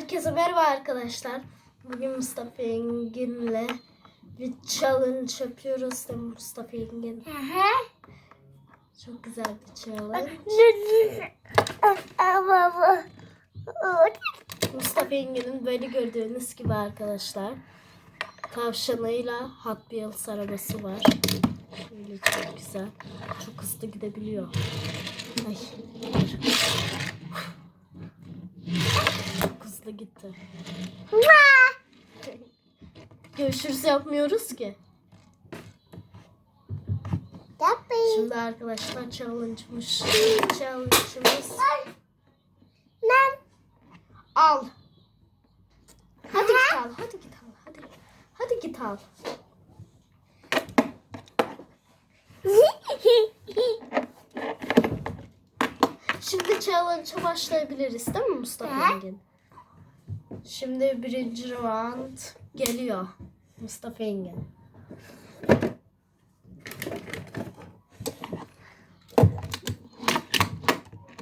Herkese merhaba arkadaşlar. Bugün Mustafa Engin'le bir challenge yapıyoruz mi Mustafa Engin? Çok güzel bir challenge. Mustafa Engin'in böyle gördüğünüz gibi arkadaşlar. Tavşanıyla Hot Wheels arabası var. Şöyle çok güzel. Çok hızlı gidebiliyor. Ay. Hızlı gitti. Görüşürüz yapmıyoruz ki. Şimdi arkadaşlar challenge'mış. Challenge'ımız al. Hadi git al. Hadi git al. Hadi. Hadi git al. Şimdi challenge'a başlayabiliriz değil mi Mustafa. Engin? Şimdi birinci round geliyor. Mustafa Engin.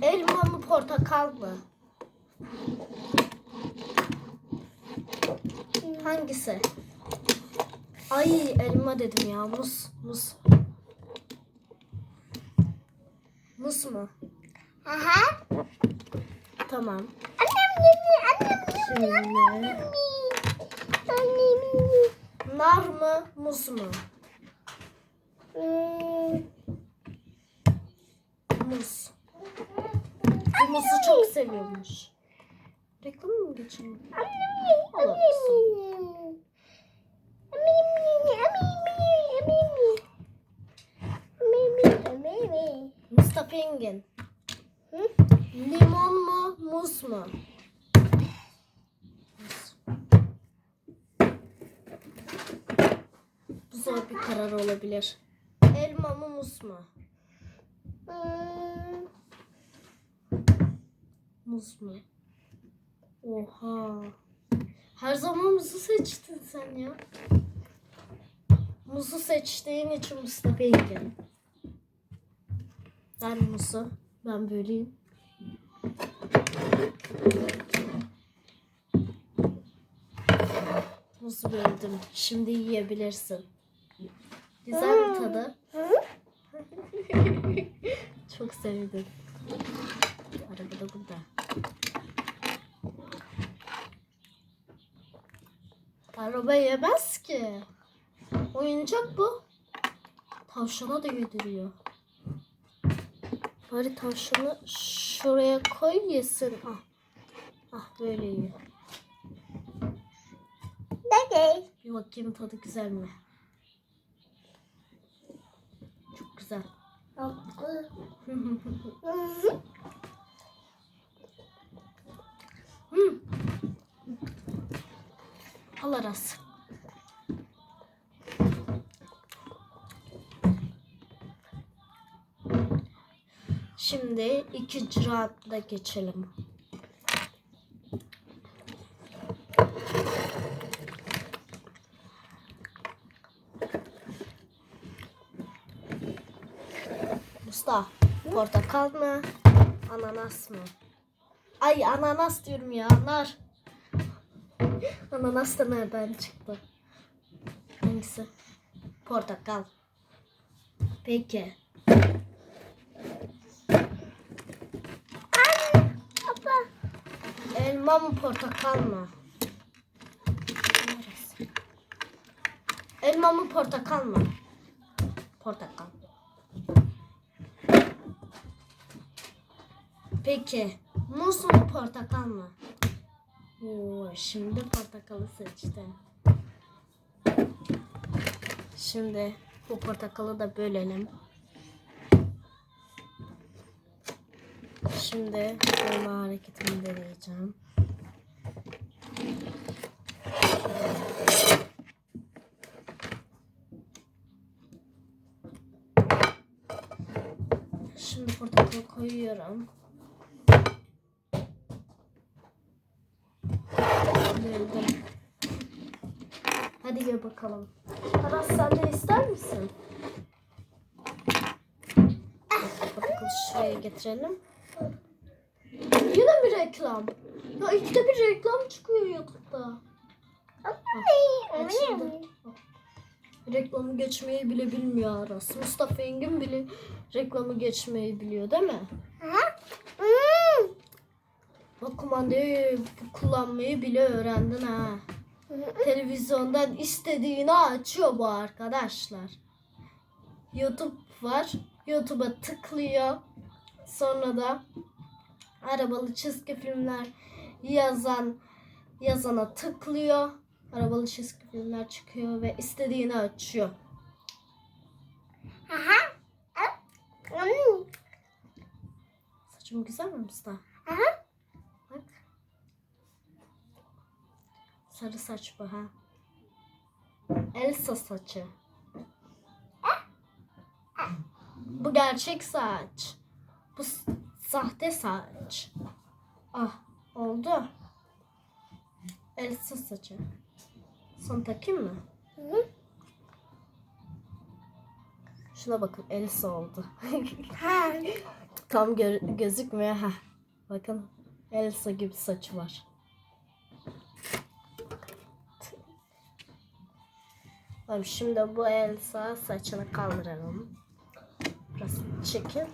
Elma mı portakal mı? Hangisi? Ay elma dedim ya. Muz. Muz. Muz mu? Aha. Tamam. Annem yedi, annem yedi. nar mı muz mu? Muz. Bu muzu çok seviyormuş. Reklam mı annem yedi. Mustafa Engin. Hı? Limon mu muz mu? Zor bir karar olabilir. Elma mı muz mu? Hmm, Muz mu? Oha. Her zaman muzu seçtin sen ya. Muzu seçtiğin için Mustafa Engin. Ben muzu. Ben böleyim. Muzu böldüm. Şimdi yiyebilirsin. Güzel bir tadı. Çok sevdim. Araba da burada. Araba yemez ki. Oyuncak bu. Tavşana da yediriyor. Bari tavşanı şuraya koy yesin. Ah. Ah böyle yiyor. Dede. Bir bakayım tadı güzel mi? Çok güzel. Hmm, Hmm. Al Aras. Şimdi ikinci rounda geçelim. Mustafa, portakal mı? Ananas mı? Ay ananas diyorum ya. Nar. Ananas da nereden çıktı? Hangisi? Portakal. Peki. Elma mı portakal mı? Elma mı portakal mı? Portakal. Peki. Muz mu portakal mı? Oo, şimdi portakalı seçtim. Şimdi bu portakalı da bölelim. Şimdi elma hareketini deneyeceğim. Şimdi portakalı koyuyorum. Böldüm. Hadi gel bakalım. Aras sen de ister misin? Portakalı şuraya getirelim. Yine mi reklam? Ya ikide bir reklam çıkıyor YouTube'da. Açıldı. Reklamı geçmeyi bile bilmiyor Aras. Mustafa Engin bile reklamı geçmeyi biliyor değil mi? Hmm. Bak kumandayı kullanmayı bile öğrendin ha. Televizyondan istediğini açıyor bu arkadaşlar. YouTube var. YouTube'a tıklıyor. Sonra da arabalı çizgi filmler yazan yazana tıklıyor. Arabalı çizgi filmler çıkıyor ve istediğini açıyor. Aha. Saçım güzel mi Mustafa? Aha. Sarı saç bu ha. Elsa saçı. Bu gerçek saç. Bu sahte saç. Ah oldu. Elsa saçı. Son takayım mı? Hı. Şuna bakın Elsa oldu. Tam gö- gözükmüyor. ha. Bakın Elsa gibi saçı var. Tamam şimdi bu Elsa saçını kaldıralım. Biraz çekil.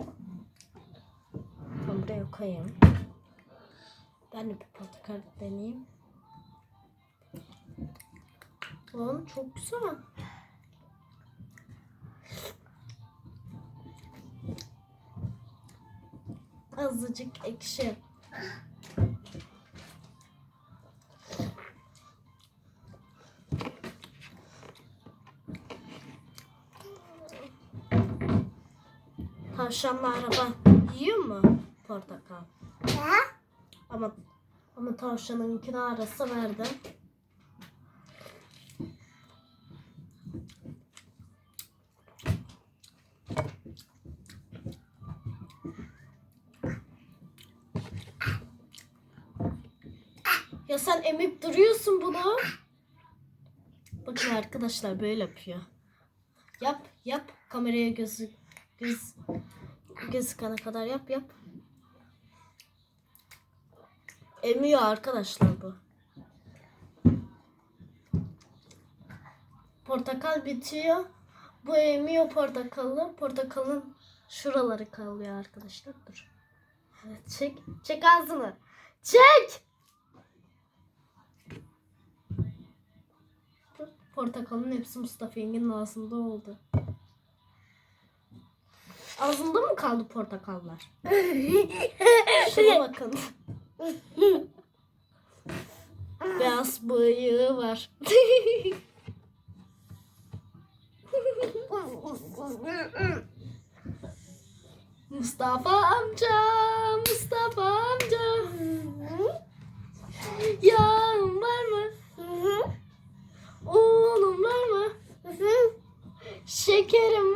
Tam buraya koyayım. Ben de bir portakal deneyeyim. Lan çok güzel. Azıcık ekşi. Tavşanla araba yiyor mu portakal? Ha. Ama ama tavşanınkine arası verdi. Ya sen emip duruyorsun bunu. Bakın arkadaşlar böyle yapıyor. Yap yap kameraya gözü göz gözükene kadar yap yap. Emiyor arkadaşlar bu. Portakal bitiyor. Bu emiyor portakalı. Portakalın şuraları kalıyor arkadaşlar. Dur. Evet, çek. Çek ağzını. Çek. Portakalın hepsi Mustafa Engin'in ağzında oldu. Ağzında mı kaldı portakallar? Şuna bakın. Beyaz bıyığı var. Mustafa amca, Mustafa amca. Yağım var mı? Oğlum var mı? Şekerim